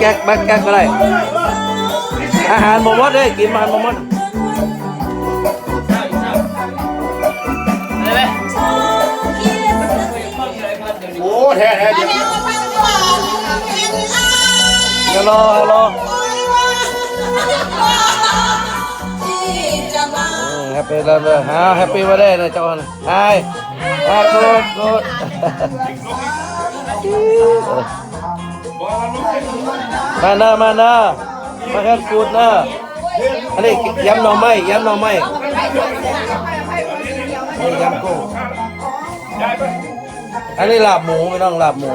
แบ็คแจ็คแบ็คแจ็คก็ได้ อาหารหมดเลยกินอาหารหมดโอ้แท้แท้จริงฮัลโหลฮัลโหลแฮปปี้แล้วเลยฮะแฮปปี้วันเดย์นะจอนไฮไฮกูดกูด มาเนอะมาเนอะมาแค่กูดเนอะอันนี้ยำหน่อไม้ยำหน่อไม้นี่ยำกุ้งอันนี้ลาบหมูไม่ต้องลาบหมู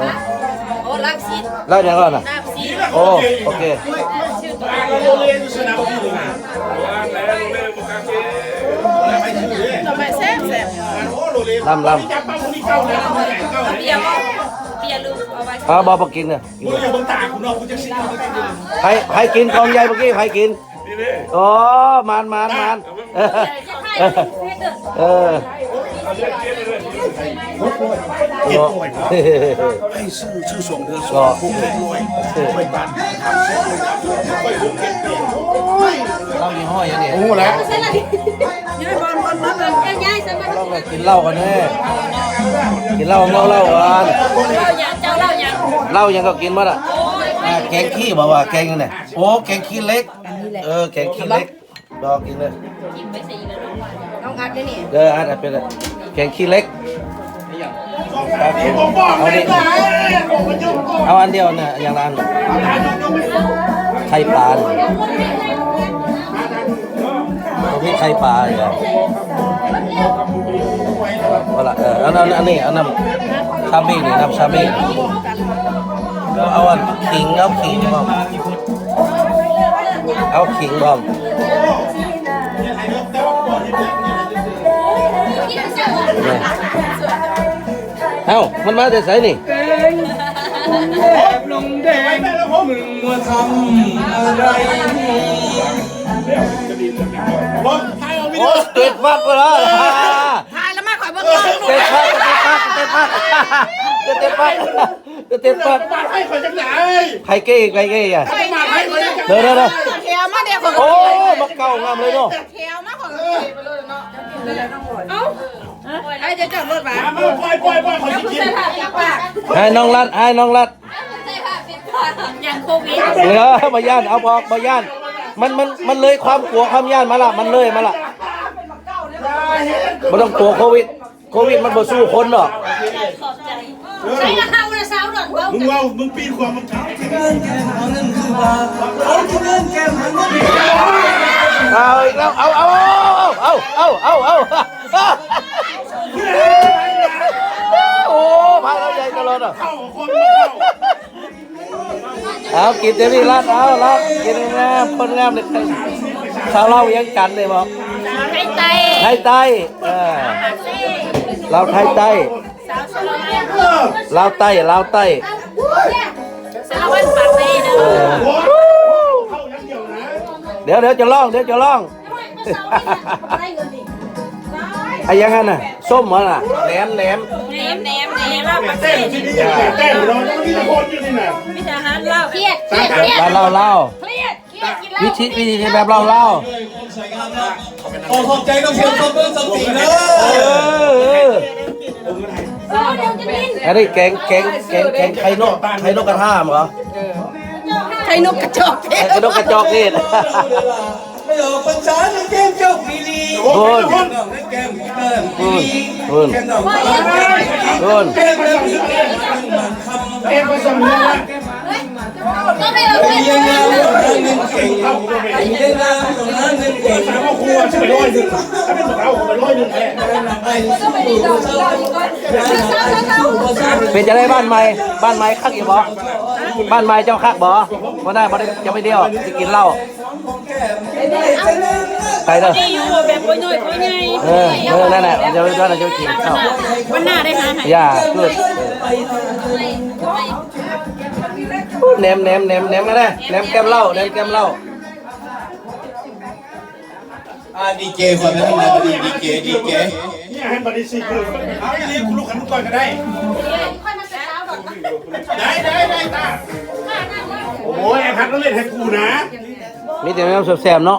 โอ้ลักซิดลาบยังก่อนอะลาบซีดโอ้โอเคชื่อตัวโรงเรียนสนามบินนะทำไมแซ่บแซ่บโอ้โรงเรียนลำ เอาไว้ำเอาบอปกินเนี่ยกินมึงอย่าเบิ่งตาคุณเนาะคุณจะชี้คุณจะชี้ใครใครกินกองใหญ่เมื่อกี้ใครกินอ๋อมานมานมานเออเออเก็บป่วยให้ชื่อชื่อส่งเธอส่งผู้ป่วยป่วยบ้านป่วยผมเก็บเปียกเหล้ายี่ห้อยังเนี่ยโอ้แล้วยืนบอลบอลบอลง่ายๆสมัยต้องไปกินเหล้ากันแน่กินเหล้าเหล้าเหล้ากันเล่าอย่างเจ้า เล่าอย่างเหล้ายังก็กินมาละอ่าแกงขี้บอกว่าแกงยังไงโอ้แกงขี้เล็ก เออแกงขี้เล็กบอกกินเลยกินไปสี่แล้วน้องอัดได้นี่เอออันนั้นเป็นอะไรแกงขี้เล็กครับผมบอกเอาเลดิยว่าผมมันยุ่งเอาอันเดียวน่ะอย่างละอันไข่ปลาเนี่ยตรงนี้ไข่ปลาอีกแล้วเอาละเอออันนั้นอันนี้อันนั้นชาบีนี่น้ำชาบีก็ เอาอันขิงเอาขิงบ้างเอาขิงบ้างเอ้ามันมาแต่ไสนี่ลงแดงมึงมาทำอะไรนี่รถไทยเอาวิดีโอ้โอติดฟัดไปแล้วทายแล้วมาข่อย เบิ่งก่อนติดฟัดติดฟัดติดฟัดติดฟัดติดฟัดมาให้คนจังไหนใครเก้ใครเก้อะมาให้คนจังไหนเดี๋ยวเดี๋ยวเดี๋ยวมาเดี๋ยวขอยโอ้มาเก่างามเลยเนาะเทียวมาขอยไปเลยเนาะเอ้าไอ้จะจอดรถมาปล่อยปล่อยปล่อยคนที่กินใส่ผ้น้องรัดให้น้องรัดอย่างโควิดเหลือมาย่านเอาพอกมาย่าน มันมันมันเลยความกลัวความย่านมาละมันเลยมาละไม่ต้องกลัวโควิด โควิดมันบ่สู้คนหรอก ใจใช่ละค่ะวันละเช้าหน่อยเว้ามึงว่ามึงปีนความมึงเท้าที่เงินแกมหาเงินคือว่าเอาที่เงินแกมหาเงินเอาอีกแล้วเอาเอาเอาเอาเอาเอาโอ้พาเราใหญ่ตลอดอะ เข้าคนมาเข้าเอากินเต็มที่รัดเอารัดกินงามคนงามเลยชาวเล่ายังกันเลยบอกไข่ไตไทยใต้เออเราไทยใต้สาวชะ ลอเนี่ยเราวใต้เราวใต้สารวัตรปากเต้เด้เอออเข้ายังเดียวนะเดี๋ยวเดี๋ยวจะล่องเดี๋ยวจะล่องไอ้ยังไงน่ะส้มเหรอน่ะแหลมแหลมแหนมแหนมแหนมว่าปากเต้เต้นที่นี่ยังเต้นเราต้องมีคนอยู่นี่นะมีทหารเล่าเครียดเครียดเครียดบ้านเราเล่าเครียดเครียดกินเหล้าวิธีวิธีแบบเราเล่าโอ้ขอบใจต้องเชียร์ซับเบอร์สักสีเนอันนี้แกงแกงแกงแกงไข่นกไข่นกกระทามเหรอไข่นกกระจอกเทศไข่นกกระจอกนี่ไม่ออกพรรษาในแก้มเจ้าปีนีโอ้ยแก้มน้องในแก้มเติมปีนีโอ้ยแก้มน้องโอ้ยแก้มแล้วพี่แก้มมันคำเต้นไปสมองนะ ก็ไม่เอาไอ้เงินยังงามต้องหาเงินเก่งไอ้ยังงามต้องหาเงินเก่งสามครัวช่วยร้อยหนึ่งถ้าเป็นของเราผมร้อยหนึ่งแค่ไอ้สู้ก็เศร้าไอ้สู้ก็เศร้าเป็นจะได้บ้านใหม่บ้านใหม่คักอีกบ่บ้านใหม่เจ้าคักบ่บ่ได้บ่ได้จะไม่เดียวจะกินเหล้าใครเด้ออยู่แบบโอยน้อยโอยใหญ่เออเออนั่นแหละจะไปว่าจะไปกินข้าววันหน้าได้หาให้อย่าพูด แหนมแหนมแหนมแหนมกันนะแหนมแก้มเหล้าแหนมแก้มเหล้าอ่าดีเจคนนั้นนะดีดีเจดีเจเนี่ยให้บริสิทธิ์คือเอาอีลีคุณลูกขันก่อนก็ได้ค่อยมาเช้าดอกได้ได้ได้ตาโอ้ยไอ้พัดต้องเล่นให้กูนะมีแต่น้ำแซ่บๆเนาะ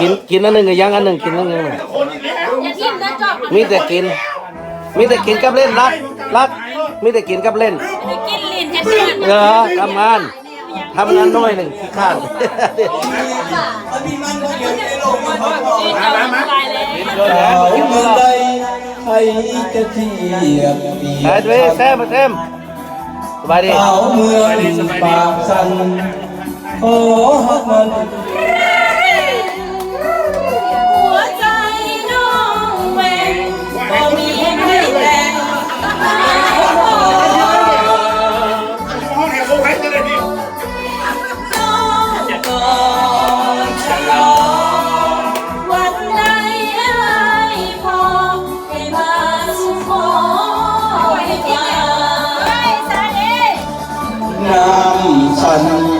กินกินอันหนึงก็ยังอันหนึงกินอันหนึงน่ะคนอีกแล้วอย่าทิ่มนะจอบมีแต่กิน มีแต่กินกับเล่นรักรักมีแต่กินกับเล่นกินลิ้นแค่ เชื่ออทำงานทำงานน้อยหนึ่งขี้ข้านมีมันก็เดียวในโลกมันก็พอมามามาเขาเมื่อใดใครจะเทียบเปรียบด้วยแซมมาแซมสบายดีเขาเมื่อปากสั่นขอฮักมัน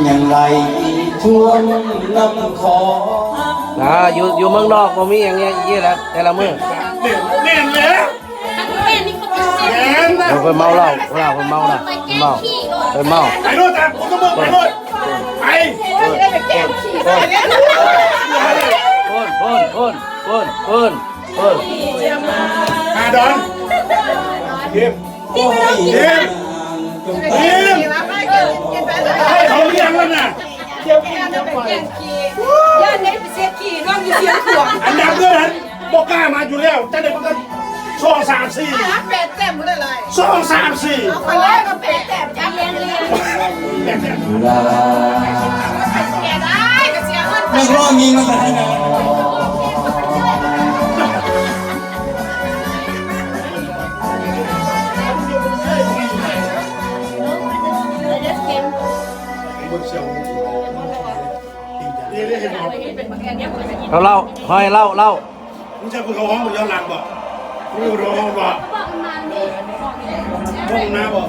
ย่างไรท่วมลำคออ่าอยู่อยู่เมืองนอกบ่มีอย่างเงี้ยยี่แหละแต่ละมื้อเน่นแล้วทั้งแม่นี่เขาเป็นเส้นแน่นเราคนเมาเหล้าเวลาคนเมาน่ะคนเมาคนเมาไปโน่นตามผมก็มึงไปโน่นไปพ่นพ่นพ่นพ่นพ่นพ่นมาดอนเยี่ยมโอ้ย เยี่ยมเยี่ยมให้เขาเลี้ยงแล้วนะ ย่านนี้ไปเสียขี่น้องอยู่เสียงขวงอันดับเดือนบอกกล้ามาอยู่แล้วจะได้ประกันสองสามสี่เป็ดเต็มเลยเลยสองสามสี่ไปเลยก็เป็ดเต็มจังเลี้ยงเลี้ยงลาแกได้ก็เสียเงินนักร้องยิงมันกันนะ นี่เรียกให้หมอเราเล่าห้อยเล่าเล่ามึงจะกูเขาห้องมึงย้อนหลังบ่มึงกูร้องบ่ห้องน้ำบ่